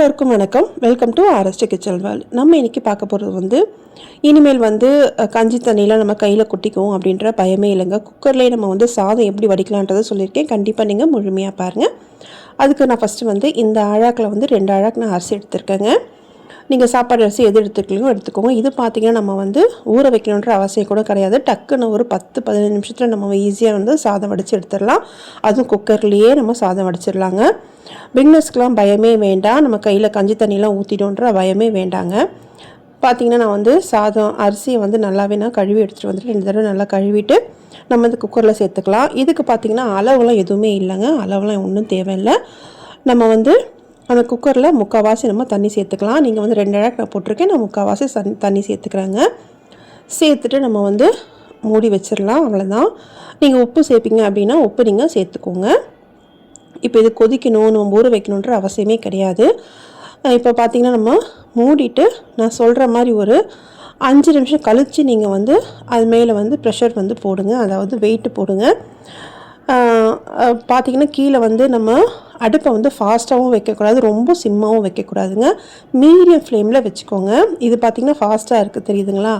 எல்லோருக்கும் வணக்கம். Welcome to RST kitchen வேல் நம்ம இன்றைக்கி பார்க்க போகிறது வந்து இனிமேல் வந்து கஞ்சி தண்ணியெலாம் நம்ம கையில் குட்டிக்குவோம் அப்படின்ற பயமே இல்லைங்க. குக்கர்லேயே நம்ம வந்து சாதம் எப்படி வடிக்கலான்றதை சொல்லியிருக்கேன். கண்டிப்பாக நீங்கள் முழுமையாக பாருங்கள் அதுக்கு நான் ஃபஸ்ட்டு வந்து இந்த அழாக்கில் வந்து ரெண்டு அழாக்கு நான் அரிசி எடுத்திருக்கேங்க. நீங்கள் சாப்பாடு அரிசி எது எடுத்துக்கலையும் எடுத்துக்கோங்க. இது பார்த்தீங்கன்னா நம்ம வந்து ஊற வைக்கணுன்ற அவசியம் கூட கிடையாது. டக்குன்னு ஒரு பத்து பதினஞ்சு நிமிஷத்தில் நம்ம ஈஸியாக வந்து சாதம் வடித்து எடுத்துடலாம். அதுவும் குக்கர்லேயே நம்ம சாதம் வடிச்சிடலாங்க. பிக்னஸ்க்கெலாம் பயமே வேண்டாம். நம்ம கையில் கஞ்சி தண்ணியெலாம் ஊற்றிடும்ன்ற பயமே வேண்டாங்க. பார்த்தீங்கன்னா நான் வந்து சாதம் அரிசியை வந்து நல்லாவே நான் கழுவி எடுத்துகிட்டு வந்துட்டு ரெண்டு தடவை நல்லா கழுவிட்டு நம்ம வந்து குக்கரில் சேர்த்துக்கலாம். இதுக்கு பார்த்தீங்கன்னா அளவுலாம் எதுவுமே இல்லைங்க. அளவுலாம் ஒன்றும் தேவையில்லை. நம்ம வந்து அந்த குக்கரில் முக்கால்வாசி நம்ம தண்ணி சேர்த்துக்கலாம். நீங்கள் வந்து ரெண்டு இழக்கு நான் போட்டிருக்கேன். நான் முக்கால்வாசி தண்ணி தண்ணி சேர்த்துக்கிறேங்க. சேர்த்துட்டு நம்ம வந்து மூடி வச்சிடலாம். அவ்வளோதான் நீங்கள் உப்பு சேர்ப்பீங்க அப்படின்னா உப்பு நீங்கள் சேர்த்துக்கோங்க. இப்போ இது கொதிக்கணும் நம்ம ஊற வைக்கணுன்ற அவசியமே கிடையாது. இப்போ பார்த்தீங்கன்னா நம்ம மூடிட்டு நான் சொல்கிற மாதிரி ஒரு அஞ்சு நிமிஷம் கழித்து நீங்கள் வந்து அது மேலே வந்து ப்ரெஷர் வந்து போடுங்க. அதாவது வெயிட்டு போடுங்க. பார்த்திங்கன்னா பார்த்தீங்கன்னா கீழே வந்து நம்ம அடுப்பை வந்து ஃபாஸ்ட்டாகவும் வைக்கக்கூடாது ரொம்ப சிம்மாகவும் வைக்கக்கூடாதுங்க. மீடியம் ஃப்ளேமில் வச்சுக்கோங்க. இது பார்த்திங்கன்னா ஃபாஸ்ட்டாக இருக்குது தெரியுதுங்களா?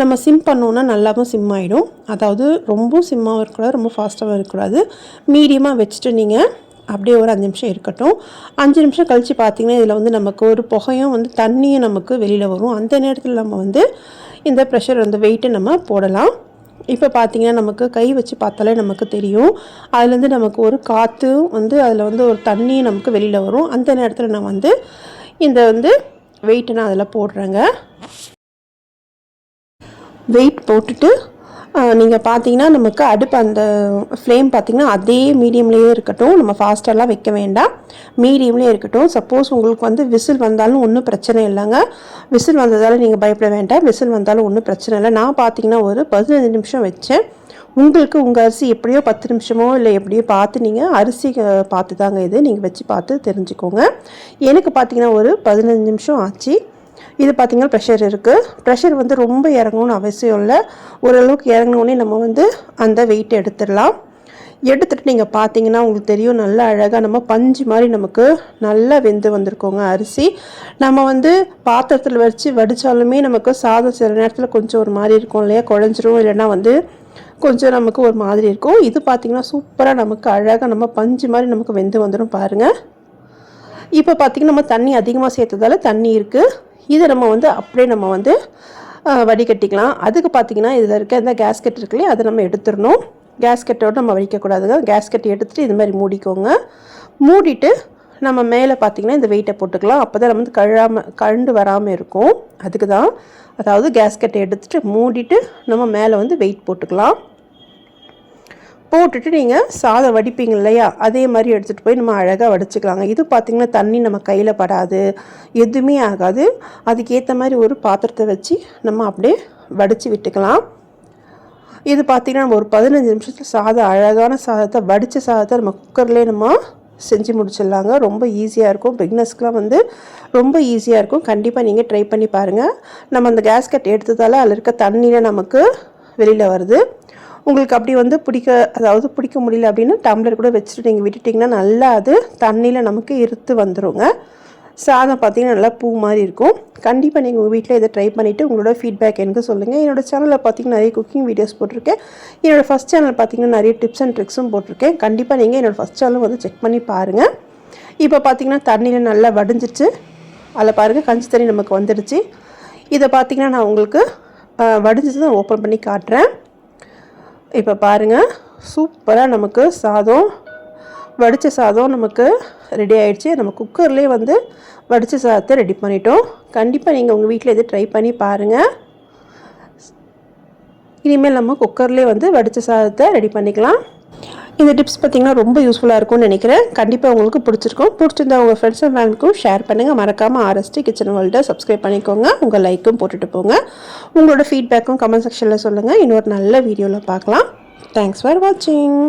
நம்ம சிம் பண்ணோன்னா நல்லாவும் சிம் ஆகிடும் அதாவது ரொம்ப சிம்மாகவும் இருக்கக்கூடாது ரொம்ப ஃபாஸ்ட்டாகவும் இருக்கக்கூடாது. மீடியமாக வச்சுட்டு நீங்கள் அப்படியே ஒரு அஞ்சு நிமிஷம் இருக்கட்டும். அஞ்சு நிமிஷம் கழித்து பார்த்தீங்கன்னா இதில் வந்து நமக்கு ஒரு புகையும் வந்து தண்ணியும் நமக்கு வெளியில் வரும். அந்த நேரத்தில் நம்ம வந்து இந்த ப்ரெஷர் வந்து வெயிட்டை நம்ம போடலாம். இப்போ பார்த்தீங்கன்னா நமக்கு கை வச்சு பார்த்தாலே நமக்கு தெரியும். அதுலேருந்து நமக்கு ஒரு காற்று வந்து அதில் வந்து ஒரு தண்ணியும் நமக்கு வெளியில் வரும். அந்த நேரத்தில் நான் வந்து இந்த வந்து வெயிட்டை நான் அதில் போடுறேங்க. வெயிட் போட்டுட்டு நீங்கள் பார்த்தீங்கன்னா நமக்கு அடுப்பு அந்த ஃப்ளேம் பார்த்தீங்கன்னா அதே மீடியம்லேயே இருக்கட்டும். நம்ம ஃபாஸ்டெல்லாம் வைக்க வேண்டாம். மீடியம்லேயே இருக்கட்டும். சப்போஸ் உங்களுக்கு வந்து விசில் வந்தாலும் ஒன்றும் பிரச்சனை இல்லைங்க. விசில் வந்ததால் நீங்கள் பயப்பட வேண்டாம். விசில் வந்தாலும் ஒன்றும் பிரச்சனை இல்லை. நான் பார்த்தீங்கன்னா ஒரு பதினஞ்சு நிமிஷம் வச்சேன். உங்களுக்கு உங்கள் அரிசி எப்படியோ பத்து நிமிஷமோ இல்லை எப்படியோ பார்த்து நீங்கள் அரிசி பார்த்து தாங்க இது. நீங்கள் வச்சு பார்த்து தெரிஞ்சுக்கோங்க. எனக்கு பார்த்தீங்கன்னா ஒரு பதினஞ்சு நிமிஷம் ஆச்சு. இது பார்த்திங்கன்னா ப்ரெஷர் இருக்குது ப்ரெஷர் வந்து ரொம்ப இறங்கணும்னு அவசியம் இல்லை. ஓரளவுக்கு இறங்கினோடனே நம்ம வந்து அந்த வெயிட் எடுத்துடலாம். எடுத்துகிட்டு நீங்கள் பார்த்தீங்கன்னா உங்களுக்கு தெரியும் நல்லா அழகாக நம்ம பஞ்சு மாதிரி நமக்கு நல்லா வெந்து வந்திருக்கோங்க அரிசி. நம்ம வந்து பாத்திரத்தில் வச்சு வடித்தாலுமே நமக்கு சாதம் சில நேரத்தில் கொஞ்சம் ஒரு மாதிரி இருக்கும் இல்லையா? குழஞ்சிரும் இல்லைன்னா வந்து கொஞ்சம் நமக்கு ஒரு மாதிரி இருக்கும். இது பார்த்திங்கன்னா சூப்பராக நமக்கு அழகாக நம்ம பஞ்சு மாதிரி நமக்கு வெந்து வந்துடும் பாருங்கள் இப்போ பார்த்திங்கன்னா நம்ம தண்ணி அதிகமாக சேர்த்ததால தண்ணி இருக்குது இதை நம்ம வந்து அப்படியே நம்ம வந்து வடிகட்டிக்கலாம். அதுக்கு பார்த்திங்கன்னா இதில் இருக்க இந்த கேஸ்கெட் இருக்கு இல்லையா அதை நம்ம எடுத்துடணும். கேஸ்கெட்டோட நம்ம வடிக்கக்கூடாதுங்க கேஸ்கெட் எடுத்துகிட்டு இது மாதிரி மூடிக்கோங்க. மூடிட்டு நம்ம மேலே பார்த்திங்கன்னா இந்த வெயிட்டை போட்டுக்கலாம். அப்போ தான் நம்ம வந்து கழாமல் கழண்டு வராமல் இருக்கும். அதுக்கு தான் அதாவது கேஸ்கெட்டை எடுத்துகிட்டு மூடிட்டு நம்ம மேலே வந்து வெயிட் போட்டுக்கலாம். போட்டுட்டு நீங்கள் சாதம் வடிப்பீங்க இல்லையா? அதே மாதிரி எடுத்துகிட்டு போய் நம்ம அழகாக வடிச்சுக்கலாங்க. இது பார்த்திங்கன்னா தண்ணி நம்ம கையில் படாது எதுவுமே ஆகாது. அதுக்கேற்ற மாதிரி ஒரு பாத்திரத்தை வச்சு நம்ம அப்படியே வடித்து விட்டுக்கலாம். இது பார்த்திங்கன்னா நம்ம ஒரு பதினஞ்சு நிமிஷத்தில் சாதம் அழகான சாதத்தை வடித்த சாதத்தை நம்ம குக்கர்லேயே நம்ம செஞ்சு முடிச்சிடலாங்க. ரொம்ப ஈஸியாக இருக்கும். பிக்னஸ்க்குலாம் வந்து ரொம்ப ஈஸியாக இருக்கும். கண்டிப்பாக நீங்கள் ட்ரை பண்ணி பாருங்கள் நம்ம அந்த கேஸ்கட் எடுத்ததால் அதில் இருக்க தண்ணியில் நமக்கு வெளியில் வருது. உங்களுக்கு அப்படி வந்து பிடிக்க அதாவது பிடிக்க முடியல அப்படின்னா டம்ளர் கூட வச்சுட்டு நீங்கள் விட்டுட்டிங்கன்னா நல்லா அது தண்ணியில் நமக்கு இருத்து வந்துருங்க. சாதம் பார்த்தீங்கன்னா நல்லா பூ மாதிரி இருக்கும். கண்டிப்பாக நீங்கள் உங்கள் வீட்டில் இதை ட்ரை பண்ணிவிட்டு உங்களோட ஃபீட்பேக் எனக்கு சொல்லுங்கள் என்னோடய சேனலில் பார்த்தீங்கன்னா நிறைய குக்கிங் வீடியோஸ் போட்டிருக்கேன். என்னோடய ஃபஸ்ட் சேனல் பார்த்தீங்கன்னா நிறைய டிப்ஸ் அண்ட் ட்ரிக்ஸும் போட்டிருக்கேன். கண்டிப்பாக நீங்கள் என்னோடய ஃபஸ்ட் சேனலும் வந்து செக் பண்ணி பாருங்கள் இப்போ பார்த்தீங்கன்னா தண்ணியில் நல்லா வடிஞ்சிச்சு அதில் பாருங்கள் கஞ்சி தண்ணி நமக்கு வந்துடுச்சு இதை பார்த்தீங்கன்னா நான் உங்களுக்கு வடிஞ்சது தான் ஓப்பன் பண்ணி காட்டுறேன். இப்போ பாருங்கள் சூப்பராக நமக்கு சாதம் வடித்த சாதம் நமக்கு ரெடி ஆயிடுச்சு. நம்ம குக்கர்லேயே வந்து வடித்த சாதத்தை ரெடி பண்ணிட்டோம். கண்டிப்பாக நீங்கள் உங்கள் வீட்டில் இது ட்ரை பண்ணி பாருங்கள் இனிமேல் நம்ம குக்கர்லேயே வந்து வடித்த சாதத்தை ரெடி பண்ணிக்கலாம். இந்த டிப்ஸ் பார்த்திங்கன்னா ரொம்ப யூஸ்ஃபுல்லாக இருக்கும்னு நினைக்கிறேன். கண்டிப்பாக உங்களுக்கு பிடிச்சிருக்கும். பிடிச்சிருந்தா உங்கள் ஃப்ரெண்ட்ஸ் அண்ட் ஃபேமிலிக்கும் ஷேர் பண்ணுங்கள் மறக்காமல் ஆர்எஸ்டி கிச்சன் வேர்ல்டை சப்ஸ்கிரைப் பண்ணிக்கோங்க. உங்கள் லைக்கும் போட்டுட்டு போங்க. உங்களோட ஃபீட்பேக்கும் கமெண்ட் செக்ஷனில் சொல்லுங்கள் இன்னொரு நல்ல வீடியோவில் பார்க்கலாம். தேங்க்ஸ் ஃபார் வாட்சிங்